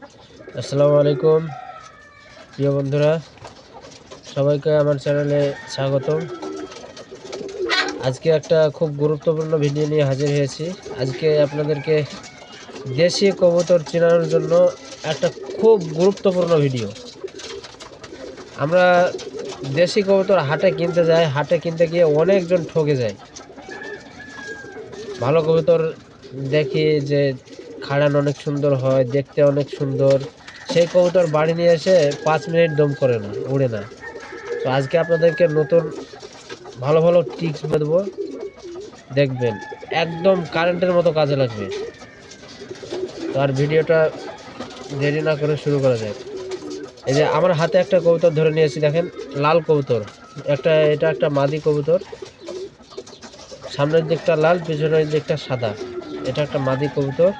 আসসালামু আলাইকুম প্রিয় বন্ধুরা, সবাইকে আমার চ্যানেলে স্বাগতম। আজকে একটা খুব গুরুত্বপূর্ণ ভিডিও নিয়ে হাজির হয়েছি। আজকে আপনাদেরকে দেশি কবুতর চেনানোর জন্য একটা খুব গুরুত্বপূর্ণ ভিডিও। আমরা দেশি কবুতর হাটে কিনতে যাই, হাটে কিনতে গিয়ে অনেকজন ঠকে যায়। ভালো কবুতর দেখি যে খাড়ান অনেক সুন্দর হয়, দেখতে অনেক সুন্দর। সেই কবুতর বাড়ি নিয়ে এসে পাঁচ মিনিট দম করে না, উড়ে না। তো আজকে আপনাদেরকে নতুন ভালো ভালো টিপস দেবো। দেখবেন, একদম কারেন্টের মতো কাজে লাগবে। তো আর ভিডিওটা দেরি না করে শুরু করা যায় এই যে আমার হাতে একটা কবুতর ধরে নিয়েছি দেখেন, লাল কবুতর। একটা, এটা একটা মাদি কবুতর। সামনের দিকটা লাল, পিছনের দিকটা সাদা। এটা একটা মাদি কবুতর।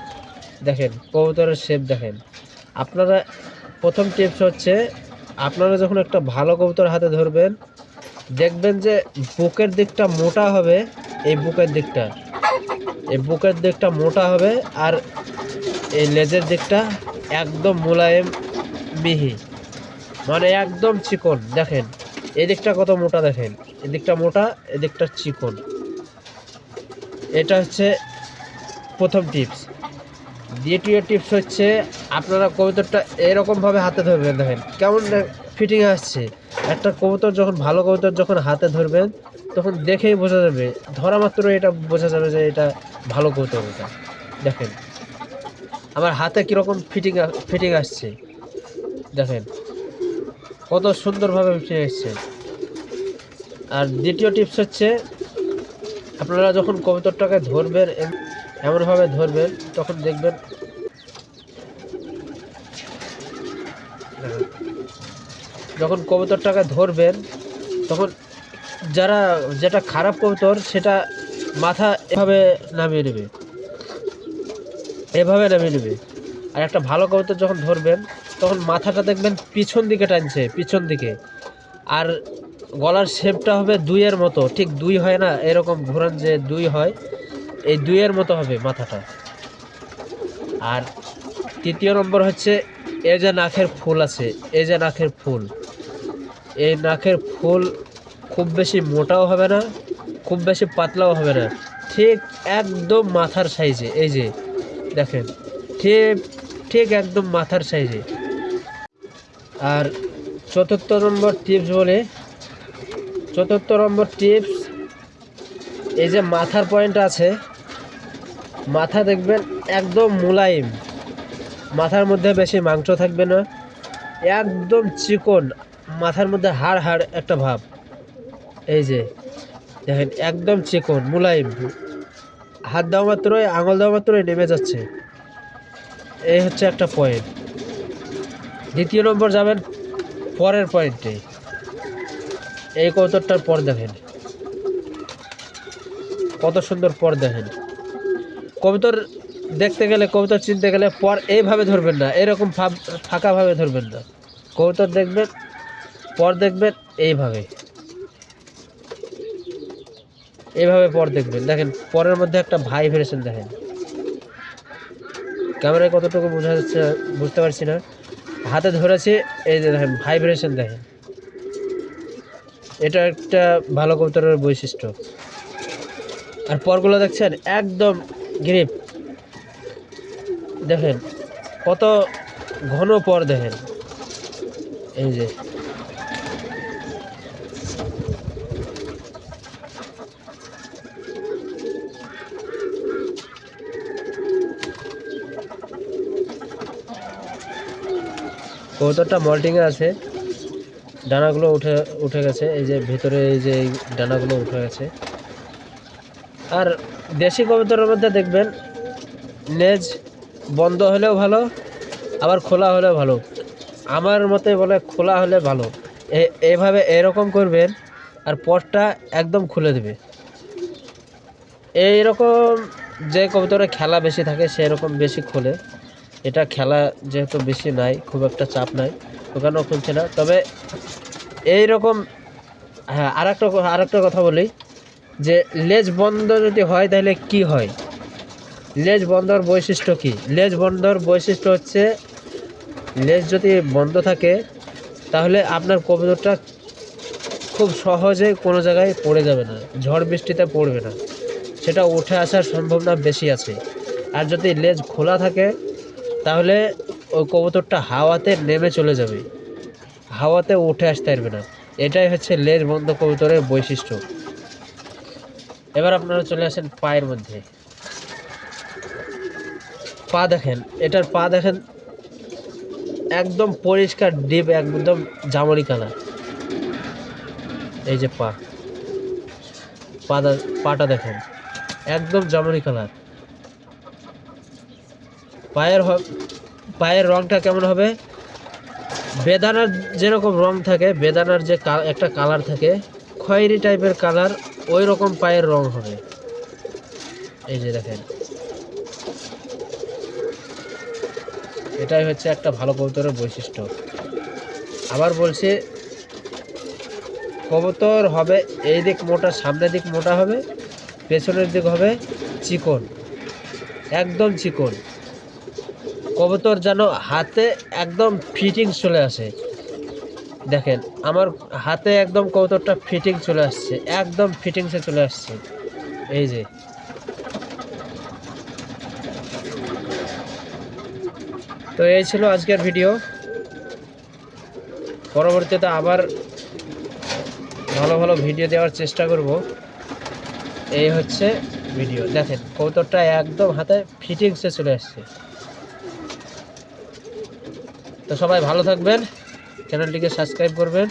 দেখেন, কবুতরের শেপ দেখেন। আপনারা প্রথম টিপস হচ্ছে, আপনারা যখন একটা ভালো কবুতর হাতে ধরবেন, দেখবেন যে বুকের দিকটা মোটা হবে, এই বুকের দিকটা। এই বুকের দিকটা মোটা হবে আর এই লেজের দিকটা একদম মোলায়েম মিহি মানে একদম চিকন। দেখেন, এই দিকটা কত মোটা দেখেন? এদিকটা মোটা এদিকটা চিকন। এটা হচ্ছে প্রথম টিপস দ্বিতীয় টিপস হচ্ছে, আপনারা কবুতরটা এরকমভাবে হাতে ধরবেন, দেখেন কেমন ফিটিং আসছে। একটা কবুতর যখন, ভালো কবুতর যখন হাতে ধরবেন, তখন দেখেই বোঝা যাবে, ধরা মাত্র এটা বোঝা যাবে যে এটা ভালো কবুতর এটা। দেখেন, আমার হাতে কীরকম ফিটিং ফিটিং আসছে। দেখেন, কত সুন্দরভাবে ফিটিং আসছে। আর দ্বিতীয় টিপস হচ্ছে, আপনারা যখন কবুতরটাকে ধরবেন এমনভাবে ধরবেন তখন দেখবেন যখন কবুতরটাকে ধরবেন, তখন যারা, যেটা খারাপ কবুতর, সেটা মাথা এভাবে নামিয়ে নেবে। এভাবে নামিয়ে নেবে। আর একটা ভালো কবুতর যখন ধরবেন, তখন মাথাটা দেখবেন পিছন দিকে টানছে, পিছন দিকে। আর গলার শেপটা হবে দুইয়ের মতো, ঠিক দুই হয় না, এরকম ঘোরান যে দুই হয় এই দুইয়ের মতো হবে মাথাটা। আর তৃতীয় নম্বর হচ্ছে, এই যে নাকের ফুল আছে, এই যে নাকের ফুল, এই নাকের ফুল খুব বেশি মোটাও হবে না, খুব বেশি পাতলাও হবে না। ঠিক একদম মাথার সাইজে, এই যে দেখেন, ঠিক ঠিক একদম মাথার সাইজে। আর চতুর্থ নম্বর টিপস বলে, চতুর্থ নম্বর টিপস এই যে মাথার পয়েন্ট আছে মাথা দেখবেন একদম মোলায়েম। মাথার মধ্যে বেশি মাংস থাকবে না। একদম চিকন, মাথার মধ্যে হাড় হাড় একটা ভাব। এই যে, দেখেন, একদম চিকন, মোলায়েম। হাত দেওয়া মাত্রই, আঙুল দেওয়া মাত্রই নেমে যাচ্ছে। এই হচ্ছে একটা পয়েন্ট দ্বিতীয় নম্বর যাবেন পরের পয়েন্টে এই কৌতরটার পর দেখেন। কত সুন্দর পর দেখেন। কবুতর দেখতে গেলে, কবুতর চিনতে গেলে পর এইভাবে ধরবেন না, এরকম ফাঁকাভাবে ধরবেন না। কবুতর দেখবেন, পর দেখবেন, এইভাবে। এইভাবে পর দেখবেন। দেখেন, পরের মধ্যে একটা ভাইব্রেশন দেখেন। ক্যামেরায় কতটুকু বোঝা যাচ্ছে বুঝতে পারছি না। হাতে ধরেছে, এই যে দেখেন, ভাইব্রেশন দেখেন। এটা একটা ভালো কবুতরের বৈশিষ্ট্য। আর পরগুলো দেখছেন, একদম গ্রিপ। দেখেন, কত ঘন পর দেখেন। এই যে। কবুতরটা মল্টিংয়ে আছে। ডানাগুলো উঠে উঠে গেছে। এই যে ভেতরে এই যে ডানাগুলো উঠে গেছে। আর দেশি কবুতরের মধ্যে দেখবেন, লেজ বন্ধ হলেও ভালো, আবার খোলা হলেও ভালো। আমার মতে বলে খোলা হলে ভালো। এভাবে এরকম করবেন আর পটটা একদম খুলে দেবে। এইরকম যে কবুতরে খেলা বেশি থাকে, সেরকম বেশি খোলে। এটা খেলা যেহেতু বেশি নাই, খুব একটা চাপ নাই, ওখানেও খুলছে না। তবে এই রকম হ্যাঁ আর একটা আর একটা কথা বলি। যে লেজ বন্ধ যদি হয় তাহলে কি হয়? লেজ বন্ধর বৈশিষ্ট্য কি? লেজ বন্ধর বৈশিষ্ট্য হচ্ছে, লেজ যদি বন্ধ থাকে, তাহলে আপনার কবুতরটা খুব সহজে কোনো জায়গায় পড়ে যাবে না, ঝড় বৃষ্টিতে পড়বে না। সেটা উঠে আসার সম্ভাবনা বেশি আছে। আর যদি লেজ খোলা থাকে, তাহলে ওই কবুতরটা হাওয়াতে নেমে চলে যাবে। হাওয়াতে উঠে আসতে পারবে না। এটাই হচ্ছে লেজ বন্ধ কবুতরের বৈশিষ্ট্য। এবার আপনারা চলে আসেন পায়ের মধ্যে। পা দেখেন, এটার পা দেখেন একদম পরিষ্কার ডিপ একদম জামরি কালার এই যে পা। পা দা- পাটা দেখেন, একদম জামরি কালার পায়ের পায়ের রংটা কেমন হবে? বেদানার যেরকম রং থাকে, বেদানার যে একটা কালার থাকে খয়েরি টাইপের কালার ওই রকম পায়ের রং হবে। এই যে দেখেন। এটাই হচ্ছে একটা ভালো কবুতরের বৈশিষ্ট্য। আবার বলছি, কবুতর হবে এই দিক মোটা, সামনের দিক মোটা হবে, পেছনের দিক হবে চিকন। একদম চিকন। কবুতর যেন হাতে একদম ফিটিং চলে আসে। দেখেন, আমার হাতে একদম কবুতরটা ফিটিং চলে আসছে, একদম ফিটিংসে চলে আসছে। এই যে। তো এই ছিল আজকের ভিডিও পরবর্তীতে আবার ভালো ভালো ভিডিও দেওয়ার চেষ্টা করব। এই হচ্ছে ভিডিও দেখেন, কবুতরটা একদম হাতে ফিটিংসে চলে আসছে। তো সবাই ভালো থাকবেন। চ্যানেলটিকে সাবস্ক্রাইব করবেন।